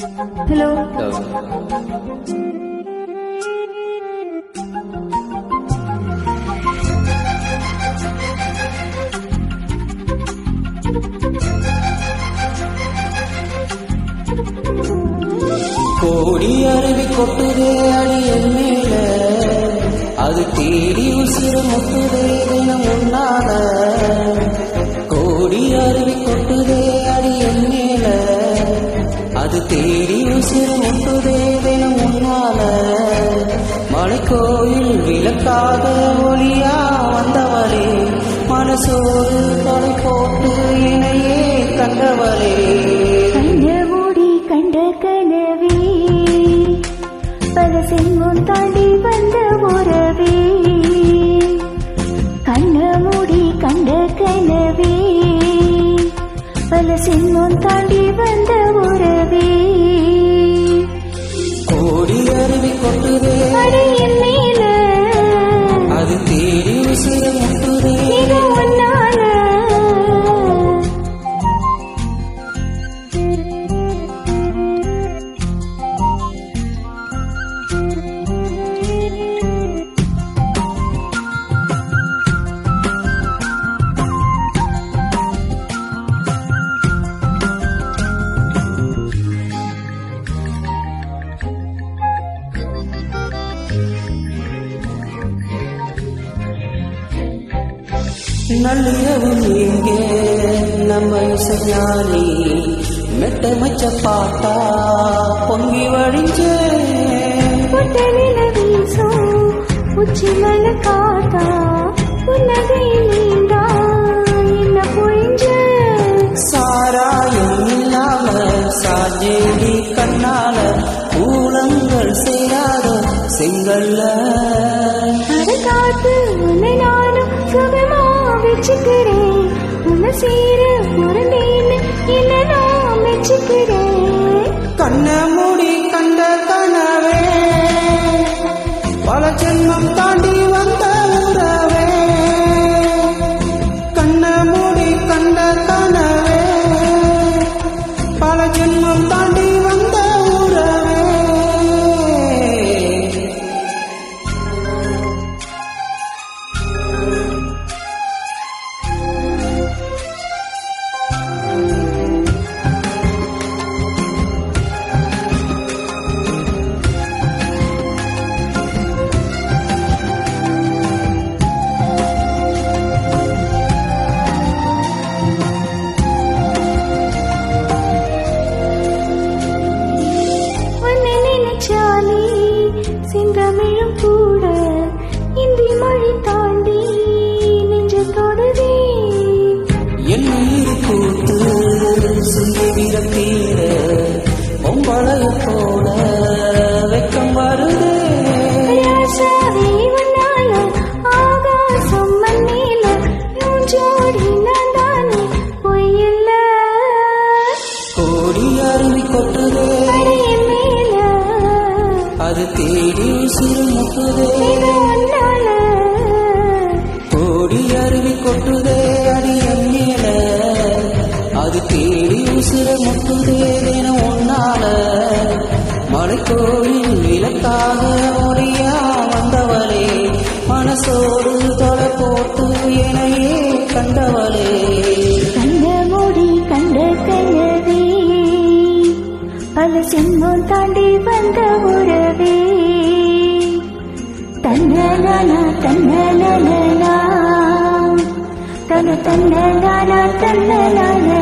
Hello. கோடி அருவி கொட்டுதே அடியல் மேல அது தேடி உசிறு முட்டுதே தினம் உண்ணாத கோயில் விளக்காக ஒளியா வந்தவளே மனசோடு தொலை போட்டு இணையே கண்டவளே. கண்ண மூடி கண்ட கனவே பல செங்கும் தாண்டி வந்த உறவே. கண்ண மூடி கண்ட கனவே பல செங்கும் தாண்டி வந்த உறவே. அருவி கொட்டுதே. அது தேடி உசிர முட்டுதே. நள்ளிரவு எங்கே நம்ம இசைஞானி மெட்ட மச்ச பாட்டா பொங்கி வழிஞ்சே உச்சி மல காத்தா நீண்டா என்ன பொழிஞ்ச சாராயம் இல்லாம சாஜேடி கண்ணால கூலங்கள் செய்யாத செங்கல்ல. காத்து உன்னை சீர புறந்தேன்னு என்ன நான் மெச்சுக்கிறேன். கண்ண மூடி கண்ட கனவே பல ஜென்மம் தாண்டி வந்த உறவே. கண்ண மூடி கண்ட செந்தமிழும் கூட இந்தி மொழி தாண்டி நெஞ்ச தொடுதே. என் உயிர் கூத்து சுண்டி விரத்தீர பொம்பளைய போல வெக்கம் வருதே. ராசாவே உன்னால ஆகாசம் மண்ணில உன் ஜோடி நான் தானே பொய்யில்ல கோடி அருவி கொட்டுதே. அது தேடி உசிறு கோடி அருவி கொட்டுதே அடி மேல. அது தேடி உசிற முட்டுதே தினம் ஒன்னால மலைக்கோவில் விளக்காக ஒளியா வந்தவளே. மனசோடு தொலை போட்டு எனையே கண்டவளே. பல சிம்மம் தாண்டி வந்த உறவே தன்னலனா தன்னலனா தன தன்னலனா தன்னலனா